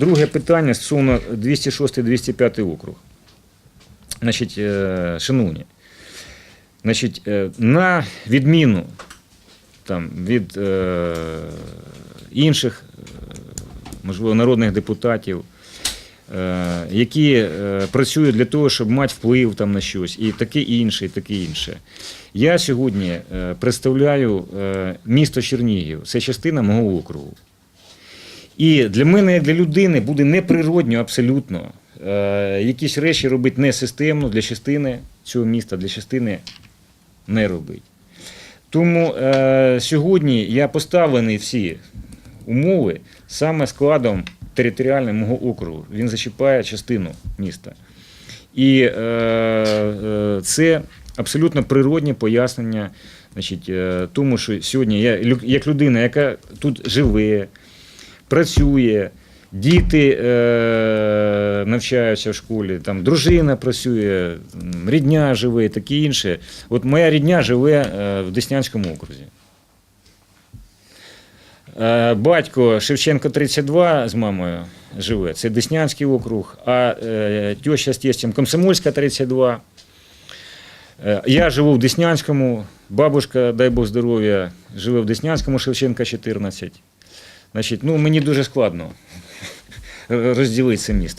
друге питання стосовно 206-205 округ. Значить, е, шановні, значить, е, на відміну там, від е, інших, можливо, народних депутатів, які працюють для того, щоб мати вплив там на щось, і таке інше, і таке інше. Я сьогодні представляю місто Чернігів, це частина мого округу. І для мене, як для людини, буде неприродньо абсолютно е, якісь речі робити не системно для частини цього міста, для частини не робити. Тому е, сьогодні я поставлений всі умови саме складом територіальним мого округу. Він зачіпає частину міста. І е, е, це абсолютно природнє пояснення значить, е, тому, що сьогодні я як людина, яка тут живе, працює, діти е, навчаються в школі, там дружина працює, рідня живе і таке інше. От моя рідня живе е, в Деснянському окрузі. Е, Батько Шевченко 32 з мамою живе, це Деснянський округ, а е, теща з тестем Комсомольська 32. Е, Я живу в Деснянському, бабушка, дай Бог здоров'я, живе в Деснянському, Шевченка 14. Значить, ну, мені дуже складно розділити це місто.